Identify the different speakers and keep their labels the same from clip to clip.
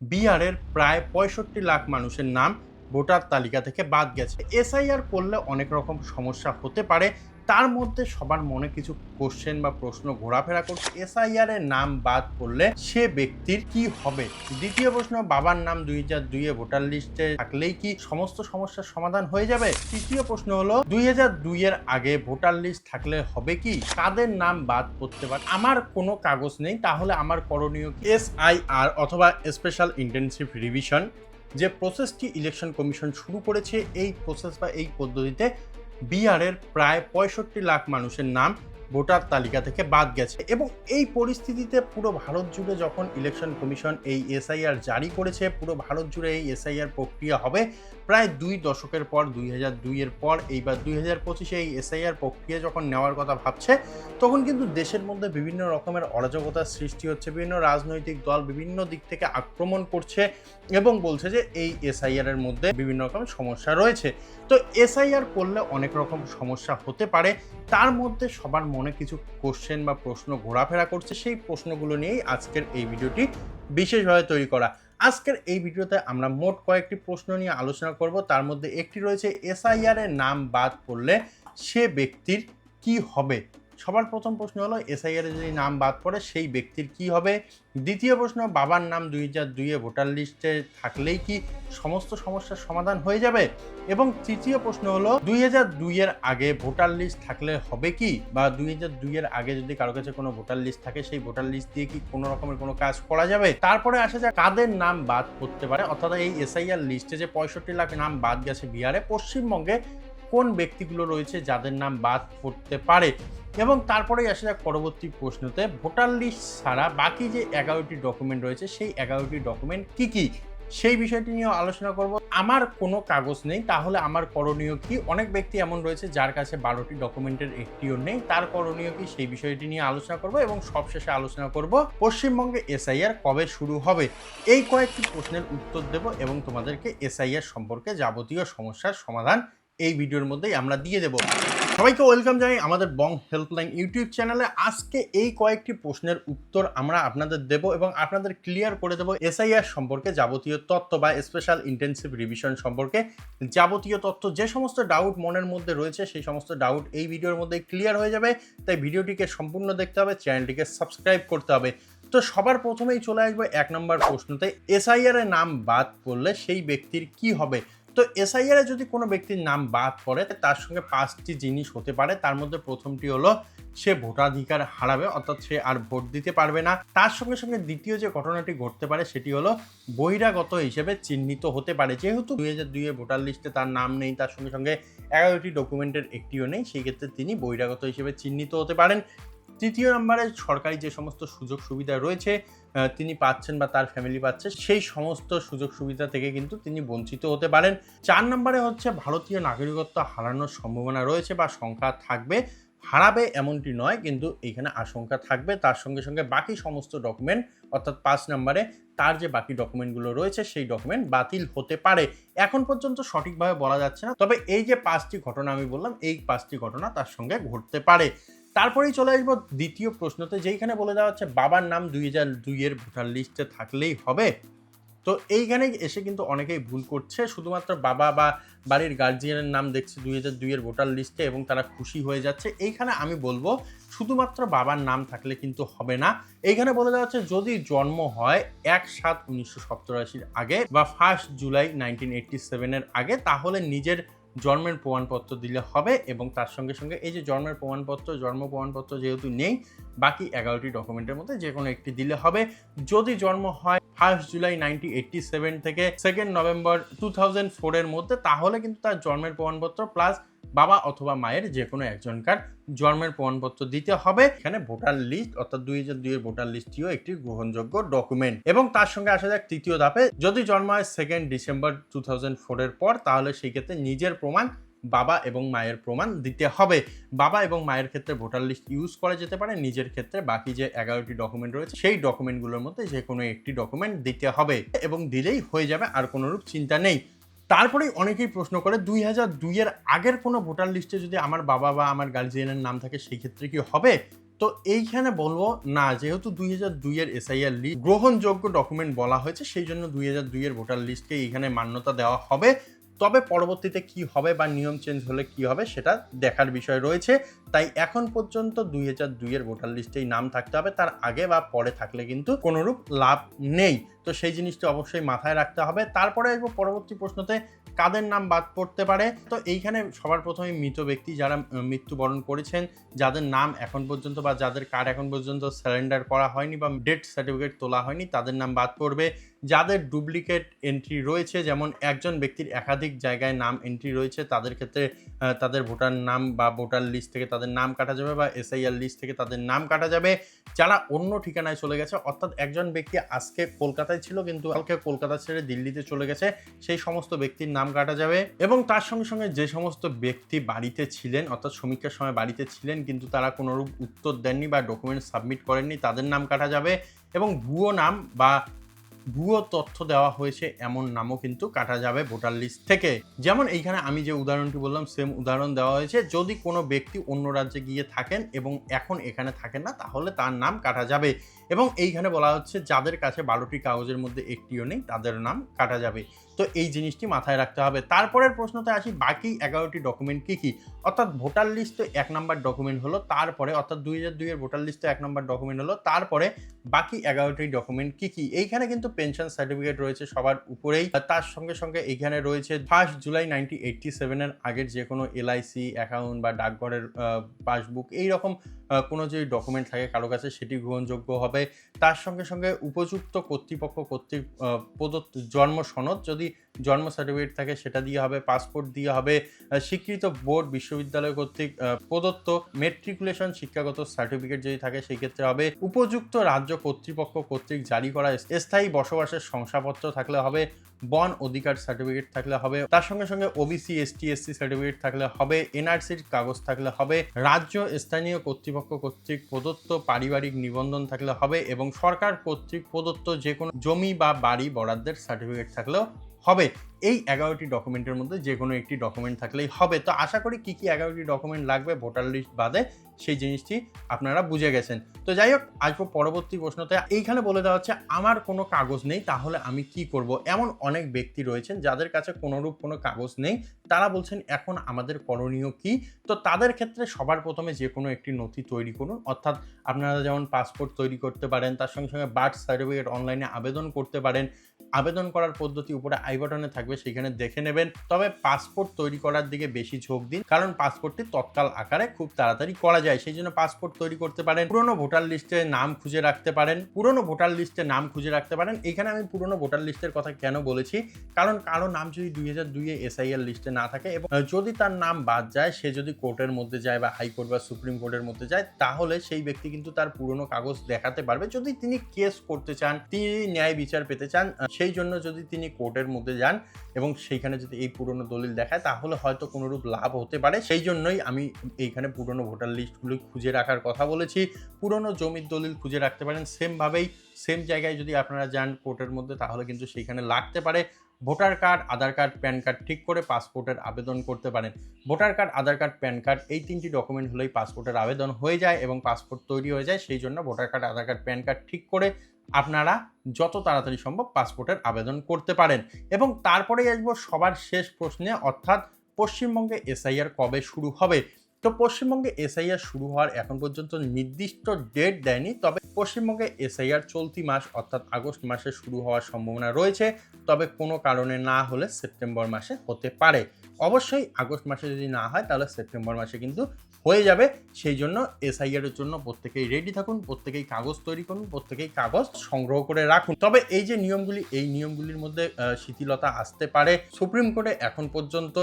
Speaker 1: বিহারের প্রায় পঁয়ষট্টি লাখ মানুষের নাম ভোটার তালিকা থেকে বাদ গেছে। এসআইআর করলে অনেক রকম সমস্যা হতে পারে তার মধ্যে সবার মনে কিছু কোশ্চেন বা প্রশ্ন ঘোরাফেরা করছে এসআইআর এর নাম বাদ করলে সে ব্যক্তির কি হবে? দ্বিতীয় প্রশ্ন, বাবার নাম দুই হাজার দুইয়ে ভোটার লিস্টে থাকলেই কি সমস্ত সমস্যার সমাধান হয়ে যাবে? তৃতীয় প্রশ্ন হলো, দুই হাজার দুইয়ের আগে ভোটার লিস্ট থাকলে হবে কি? কাদের নাম বাদ করতে পারে? আমার কোনো কাগজ নেই, তাহলে আমার করণীয় এস আই আর অথবা স্পেশাল ইন্টেনসিভ রিভিশন যে প্রসেসটি ইলেকশন কমিশন শুরু করেছে, এই প্রসেস বা এই পদ্ধতিতে বিহারের প্রায় পঁয়ষট্টি লাখ মানুষের নাম ভোটার তালিকা থেকে বাদ গেছে। এবং এই পরিস্থিতিতে পুরো ভারত জুড়ে যখন ইলেকশন কমিশন এই এসআইআর জারি করেছে, পুরো ভারত জুড়ে এই এসআইআর প্রক্রিয়া হবে প্রায় দুই দশকের পর, দুই হাজার দুইয়ের পর, এইবার দুই হাজার পঁচিশে এই এসআইআর প্রক্রিয়া যখন নেওয়ার কথা ভাবছে, তখন কিন্তু দেশের মধ্যে বিভিন্ন রকমের অরাজকতার সৃষ্টি হচ্ছে, বিভিন্ন রাজনৈতিক দল বিভিন্ন দিক থেকে আক্রমণ করছে এবং বলছে যে এই এসআইআর এর মধ্যে বিভিন্ন রকম সমস্যা রয়েছে। তো এসআইআর করলে অনেক রকম সমস্যা হতে পারে, তার মধ্যে সবার মনে কিছু কোশ্চেন বা প্রশ্ন ঘোরাফেরা করছে, সেই প্রশ্নগুলো নিয়েই আজকের এই ভিডিওটি বিশেষভাবে তৈরি করা। আজকের এই ভিডিওতে আমরা মোট কয়েকটি প্রশ্ন নিয়ে আলোচনা করব। তার মধ্যে একটি রয়েছে এসআইআর এর নাম বাদ করলে সে ব্যক্তির কি হবে? সবার প্রথম প্রশ্ন হলো, এসআইআর যদি নাম বাদ পড়ে, সেই ব্যক্তির কি হবে? দ্বিতীয় প্রশ্ন, বাবার নাম দুই হাজার দুইয়ে ভোটার লিস্টে থাকলেই কি সমস্ত সমস্যার সমাধান হয়ে যাবে? এবং তৃতীয় প্রশ্ন হলো, দুই হাজার দুইয়ের আগে ভোটার লিস্ট থাকলে হবে কি? বা দুই হাজার দুইয়ের আগে যদি কারও কাছে কোনো ভোটার লিস্ট থাকে, সেই ভোটার লিস্ট দিয়ে কি কোনো রকমের কোনো কাজ করা যাবে? তারপরে আসা যায় কাদের নাম বাদ করতে পারে? অর্থাৎ এই এসআইআর লিস্টে যে পঁয়ষট্টি লাখ নাম বাদ গেছে বিহারে, পশ্চিমবঙ্গে কোন ব্যক্তিগুলো রয়েছে যাদের নাম বাদ পড়তে পারে? এবং তারপরেই আসা যাক পরবর্তী প্রশ্নতে। ভোটার লিস্ট ছাড়া বাকি যে এগারোটি ডকুমেন্ট রয়েছে, সেই এগারোটি ডকুমেন্ট কি কি? সেই বিষয়টি নিয়ে আলোচনা করব। আমার কোনো কাগজ নেই, তাহলে আমার করণীয় কি? অনেক ব্যক্তি এমন রয়েছে যার কাছে বারোটি ডকুমেন্টের একটিও নেই, তার করণীয় কি? সেই বিষয়টি নিয়ে আলোচনা করব এবং সবশেষে আলোচনা করব, পশ্চিমবঙ্গে এসআইআর কবে শুরু হবে? এই কয়েকটি প্রশ্নের উত্তর দেব এবং তোমাদেরকে এসআইআর সম্পর্কে যাবতীয় সমস্যার সমাধান এই ভিডিওর মধ্যেই আমরা দিয়ে দেব। সবাইকে ওয়েলকাম জানাই আমাদের বং হেল্পলাইন ইউটিউব চ্যানেলে আজকে এই কয়েকটি প্রশ্নের উত্তর আমরা আপনাদের দেব এবং আপনাদের ক্লিয়ার করে দেব এসআইআর সম্পর্কে যাবতীয় তথ্য বা স্পেশাল ইন্টেনসিভ রিভিশন সম্পর্কে। যাবতীয় তথ্য, যে সমস্ত ডাউট মনের মধ্যে রয়েছে, সেই সমস্ত ডাউট এই ভিডিওর মধ্যে ক্লিয়ার হয়ে যাবে। তাই ভিডিওটিকে সম্পূর্ণ দেখতে হবে চ্যানেলটিকে সাবস্ক্রাইব করতে হবে। তো সবার প্রথমেই চলে আসবে এক নম্বর প্রশ্নতে। এসআইআর এর নাম বাদ করলে সেই ব্যক্তির কি হবে? তো এসআইআর যদি কোনো ব্যক্তির নাম বাদ পড়ে তার সঙ্গে পাঁচটি জিনিস হতে পারে। তার মধ্যে প্রথমটি হলো, সে ভোটাধিকার হারাবে, অর্থাৎ সে আর ভোট দিতে পারবে না। তার সঙ্গে সঙ্গে দ্বিতীয় যে ঘটনাটি ঘটতে পারে, সেটি হলো, বহিরাগত হিসেবে চিহ্নিত হতে পারে। যেহেতু দুই হাজার দুইয়ে ভোটার লিস্টে তার নাম নেই, তার সঙ্গে সঙ্গে এগারোটি ডকুমেন্টের একটিও নেই, সেই ক্ষেত্রে তিনি বহিরাগত হিসেবে চিহ্নিত হতে পারেন। তৃতীয় নম্বরে সরকারি যে সমস্ত সুযোগ সুবিধা রয়েছে তিনি পাচ্ছেন বা তার ফ্যামিলি পাচ্ছে, সেই সমস্ত সুযোগ সুবিধা থেকে কিন্তু তিনি বঞ্চিত হতে পারেন। চার নম্বরে হচ্ছে ভারতীয় নাগরিকত্ব হারানোর সম্ভাবনা রয়েছে বা সংখ্যা থাকবে। হারাবে এমনটি নয়, কিন্তু এখানে আশঙ্কা থাকবে। তার সঙ্গে সঙ্গে বাকি সমস্ত ডকুমেন্ট অর্থাৎ পাঁচ নম্বরে তার যে বাকি ডকুমেন্টগুলো রয়েছে, সেই ডকুমেন্ট বাতিল হতে পারে। এখন পর্যন্ত সঠিকভাবে বলা যাচ্ছে না, তবে এই যে পাঁচটি ঘটনা আমি বললাম, এই পাঁচটি ঘটনা তার সঙ্গে ঘটতে পারে। তারপরেই চলে আসব দ্বিতীয় প্রশ্নতে, যেইখানে বলে দেওয়া হচ্ছে বাবার নাম দুই হাজার দুইয়ের ভোটার লিস্টে থাকলেই হবে। তো এইখানে এসে কিন্তু অনেকেই ভুল করছে। শুধুমাত্র বাবা বা বাড়ির গার্জিয়ানের নাম দেখছে দুই হাজার দুইয়ের ভোটার লিস্টে এবং তারা খুশি হয়ে যাচ্ছে। এইখানে আমি বলব, শুধুমাত্র বাবার নাম থাকলে কিন্তু হবে না। এইখানে বলে দেওয়া হচ্ছে, যদি জন্ম হয় এক সাত উনিশশো সপ্তরাশির আগে বা ফার্স্ট জুলাই নাইনটিন এইটটি সেভেনের আগে, তাহলে নিজের জন্মের প্রমাণপত্র দিলে হবে এবং তার সঙ্গে সঙ্গে এই যে জন্মের প্রমাণপত্র, জন্ম প্রমাণপত্র যেহেতু নেই, বাকি এগারোটি ডকুমেন্টের মধ্যে যে কোনো একটি দিলে হবে। যদি জন্ম হয় first July nineteen eighty seven থেকে সেকেন্ড নভেম্বর টু থাউজেন্ড ফোরের মধ্যে, তাহলে কিন্তু তার জন্মের প্রমাণপত্র প্লাস বাবা অথবা মায়ের যে কোনো একজনকার জন্মের প্রমাণপত্র দিতে হবে। এখানে ভোটার লিস্ট অর্থাৎ দুই হাজার দুইয়ের ভোটার লিস্টটিও একটি গ্রহণযোগ্য ডকুমেন্ট এবং তার সঙ্গে আসা যাক তৃতীয় ধাপে। যদি জন্ম হয় সেকেন্ড ডিসেম্বর টু থাউজেন্ড ফোরের পর, তাহলে সেই ক্ষেত্রে নিজের প্রমাণ, বাবা এবং মায়ের প্রমাণ দিতে হবে। বাবা এবং মায়ের ক্ষেত্রে ভোটার লিস্ট ইউজ করা যেতে পারে, নিজের ক্ষেত্রে বাকি যে এগারোটি ডকুমেন্ট রয়েছে, সেই ডকুমেন্টগুলোর মধ্যে যে কোনো একটি ডকুমেন্ট দিতে হবে এবং দিলেই হয়ে যাবে, আর কোনোরূপ চিন্তা নেই। তারপরেই অনেকেই প্রশ্ন করে, দুই হাজার দুইয়ের আগের কোনো ভোটার লিস্টে যদি আমার বাবা বা আমার গার্জিয়ানের নাম থাকে সেই ক্ষেত্রে কি হবে? তো এইখানে বলব, না, যেহেতু দুই হাজার দুইয়ের এসআইআর লিস্ট গ্রহণযোগ্য ডকুমেন্ট বলা হয়েছে, সেই জন্য দুই হাজার দুইয়ের ভোটার লিস্টকে এইখানে মান্যতা দেওয়া হবে। তবে পরবর্তীতে কি হবে বা নিয়ম চেঞ্জ হলে কি হবে সেটা দেখার বিষয় রয়েছে। তাই এখন পর্যন্ত দুই হাজার দুইয়ের ভোটার লিস্টেই নাম থাকতে হবে। তার আগে বা পরে থাকলে কিন্তু কোনোরূপ লাভ নেই। তো সেই জিনিসটি অবশ্যই মাথায় রাখতে হবে। তারপরে আসব পরবর্তী প্রশ্নতে, কাদের নাম বাদ পড়তে পারে? তো এইখানে সবার প্রথমে মৃত ব্যক্তি যারা মৃত্যুবরণ করেছেন, যাদের নাম এখন পর্যন্ত বা যাদের কার্ড এখন পর্যন্ত স্যারেন্ডার করা হয়নি বা ডেথ সার্টিফিকেট তোলা হয়নি, তাদের নাম বাদ পড়বে। যাদের ডুপ্লিকেট এন্ট্রি রয়েছে, যেমন একজন ব্যক্তির একাধিক জায়গায় নাম এন্ট্রি রয়েছে, তাদের ক্ষেত্রে তাদের ভোটার নাম বা ভোটার লিস্ট থেকে তাদের নাম কাটা যাবে বা এসআইআর লিস্ট থেকে তাদের নাম কাটা যাবে। যারা অন্য ঠিকানায় চলে গেছে, অর্থাৎ একজন ব্যক্তি আজকে কলকাতায় ছিল, কিন্তু কালকে কলকাতা ছেড়ে দিল্লিতে চলে গেছে, সেই সমস্ত ব্যক্তির নাম কাটা যাবে এবং তার সঙ্গে সঙ্গে যে সমস্ত ব্যক্তি বাড়িতে ছিলেন, অর্থাৎ সমীক্ষার সময় বাড়িতে ছিলেন, কিন্তু তারা কোনোরূপ উত্তর দেননি বা ডকুমেন্ট সাবমিট করেননি, তাদের নাম কাটা যাবে এবং ভুয়ো নাম বা ভুয়ো তথ্য দেওয়া হয়েছে এমন নামও কিন্তু কাটা যাবে ভোটার লিস্ট থেকে। যেমন এইখানে আমি যে উদাহরণটি বললাম সেম উদাহরণ দেওয়া হয়েছে, যদি কোনো ব্যক্তি অন্য রাজ্যে গিয়ে থাকেন এবং এখন এখানে থাকেন না, তাহলে তার নাম কাটা যাবে। এবং এইখানে বলা হচ্ছে যাদের কাছে বারোটি কাগজের মধ্যে একটিও নেই তাদের নাম কাটা যাবে। তো এই জিনিসটি মাথায় রাখতে হবে। তারপরের প্রশ্নতে আসি বাকি এগারোটি ডকুমেন্ট কী কী? অর্থাৎ ভোটার লিস্টে এক নম্বর ডকুমেন্ট হলো তারপরে অর্থাৎ দুই হাজার দুইয়ের ভোটার লিস্টে এক নম্বর ডকুমেন্ট হলো তারপরে বাকি এগারোটি ডকুমেন্ট কী কী? এইখানে কিন্তু পেনশন সার্টিফিকেট রয়েছে সবার উপরেই। তার সঙ্গে সঙ্গে এইখানে রয়েছে ফার্স্ট জুলাই নাইনটিন এইটটি সেভেনের আগের যে কোনো এলআইসি অ্যাকাউন্ট বা ডাকঘরের পাসবুক এইরকম আহ, কোনো যে ডকুমেন্ট থাকে কারও কাছে সেটি গ্রহণযোগ্য হবে। তার সঙ্গে সঙ্গে উপযুক্ত কর্তৃপক্ষ কর্তৃক প্রদত্ত জন্ম সনদ যদি জন্ম সার্টিফিকেট থাকে সেটা দিয়ে হবে পাসপোর্ট দিয়ে হবে। স্বীকৃত বোর্ড বিশ্ববিদ্যালয় কর্তৃক প্রদত্ত মেট্রিকুলেশন শিক্ষাগত সার্টিফিকেট যদি থাকে সেই ক্ষেত্রে হবে। উপযুক্ত রাজ্য কর্তৃপক্ষ কর্তৃক জারি করা স্থায়ী বসবাসের শংসাপত্র থাকলে হবে। বন অধিকার সার্টিফিকেট থাকলে হবে, তার সঙ্গে সঙ্গে ওবিসি এসটি এসসি সার্টিফিকেট থাকলে হবে এনআরসির কাগজ থাকলে হবে, রাজ্য স্থানীয় কর্তৃপক্ষ কর্তৃক প্রদত্ত পারিবারিক নিবন্ধন থাকলে হবে এবং সরকার কর্তৃক প্রদত্ত যে কোনো জমি বা বাড়ি বরাদ্দের সার্টিফিকেট থাকলেও হবে। এই এগারোটি ডকুমেন্টের মধ্যে যে কোনো একটি ডকুমেন্ট থাকলেই হবে। তো আশা করি কি কি এগারোটি ডকুমেন্ট লাগবে ভোটার লিস্ট বাদে সেই জিনিসটি আপনারা বুঝে গেছেন। তো যাই হোক, আসব পরবর্তী প্রশ্নতে। এইখানে বলে দেওয়া হচ্ছে, আমার কোনো কাগজ নেই, তাহলে আমি কি করব? এমন অনেক ব্যক্তি রয়েছেন, যাদের কাছে কোনোরূপ কোনো কাগজ নেই। তারা বলছেন, এখন আমাদের করণীয় কি? তো তাদের ক্ষেত্রে সবার প্রথমে যে কোনো একটি নথি তৈরি করুন। অর্থাৎ আপনারা যেমন পাসপোর্ট তৈরি করতে পারেন, তার সঙ্গে সঙ্গে বার্থ সার্টিফিকেট অনলাইনে আবেদন করতে পারেন। আবেদন করার পদ্ধতি উপরে আই বাটনে থাকবে, সেখানে দেখে নেবেন। তবে পাসপোর্ট তৈরি করার দিকে বেশি ঝোঁক দিন, কারণ পাসপোর্টটি তৎকাল আকারে খুব তাড়াতাড়ি করা যায়। সেই জন্য পাসপোর্ট তৈরি করতে পারেন, পুরনো ভোটার লিস্টে নাম খুঁজে রাখতে পারেন, পুরনো ভোটার লিস্টে নাম খুঁজে রাখতে পারেন। এখানে আমি পুরনো ভোটার লিস্টের কথা কেন বলেছি? কারণ কারও নাম যদি দুই হাজার দুইয়ে এসআইএল লিস্টে না থাকে এবং যদি তার নাম বাদ যায়, সে যদি কোর্টের মধ্যে যায় বা হাইকোর্ট বা সুপ্রিম কোর্টের মধ্যে যায়, তাহলে সেই ব্যক্তি কিন্তু তার পুরনো কাগজ দেখাতে পারবে। যদি তিনি কেস করতে চান, তিনি ন্যায় বিচার পেতে চান সেই জন্য যদি তিনি কোর্টের মধ্যে যান এবং সেইখানে যদি এই পুরনো দলিল দেখায়, তাহলে হয়তো কোনোরূপ লাভ হতে পারে। সেই জন্যই আমি এইখানে পুরনো ভোটার লিস্টগুলি খুঁজে রাখার কথা বলেছি। পুরনো জমির দলিল খুঁজে রাখতে পারেন সেমভাবেই সেম জায়গায় যদি আপনারা যান কোর্টের মধ্যে তাহলে কিন্তু সেইখানে লাগতে পারে। Voter card, Aadhaar card, PAN card ঠিক করে পাসপোর্টের আবেদন করতে পারেন। Voter card, Aadhaar card, PAN card এই তিনটি ডকুমেন্ট হলেই পাসপোর্টের আবেদন হয়ে যায় এবং পাসপোর্ট তৈরি হয়ে যায়। সেই জন্য voter card, Aadhaar card, PAN card ঠিক করে আপনারা যত তাড়াতাড়ি সম্ভব পাসপোর্টের আবেদন করতে পারেন। এবং তারপরেই আসব সবার শেষ প্রশ্নে, অর্থাৎ পশ্চিমবঙ্গে এসআইআর কবে শুরু হবে? তো পশ্চিমবঙ্গে এসআইআর শুরু হওয়ার এখন পর্যন্ত নির্দিষ্ট ডেট দেয়নি, তবে পশ্চিমবঙ্গে এসআইআর চলতি মাস অর্থাৎ আগস্ট মাসে শুরু হওয়ার সম্ভাবনা রয়েছে, তবে কোনো কারণে না হলে সেপ্টেম্বর মাসে হতে পারে। অবশ্যই আগস্ট মাসে যদি না হয়, তাহলে সেপ্টেম্বর মাসে কিন্তু হয়ে যাবে। সেই জন্য এসআইআর এর জন্য প্রত্যেকেই রেডি থাকুন, প্রত্যেকেই কাগজ তৈরি করুন, প্রত্যেকেই কাগজ সংগ্রহ করে রাখুন। তবে এই যে নিয়মগুলি, এই নিয়মগুলির মধ্যে শিথিলতা আসতে পারে। সুপ্রিম কোর্টে এখন পর্যন্ত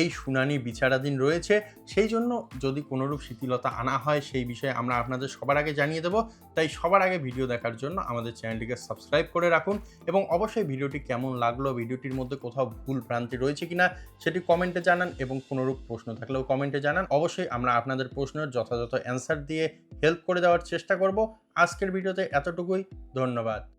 Speaker 1: এই শুনানি বিচারাধীন রয়েছে। সেই জন্য যদি কোনোরূপ শিথিলতা আনা হয়, সেই বিষয়ে আমরা আপনাদের সবার আগে জানিয়ে দেবো। তাই সবার আগে ভিডিও দেখার জন্য আমাদের চ্যানেলটিকে সাবস্ক্রাইব করে রাখুন এবং অবশ্যই ভিডিওটি কেমন লাগল, ভিডিওটির মধ্যে কোথাও ভুল ভ্রান্তি রয়েছে কিনা সেটি কমেন্টে জানান এবং কোনোরূপ প্রশ্ন থাকলেও কমেন্টে জানান। অবশ্যই আমরা আপনাদের প্রশ্নের যথাযথ অ্যান্সার দিয়ে হেল্প করে দেওয়ার চেষ্টা করব। আজকের ভিডিওতে এতটুকুই। ধন্যবাদ।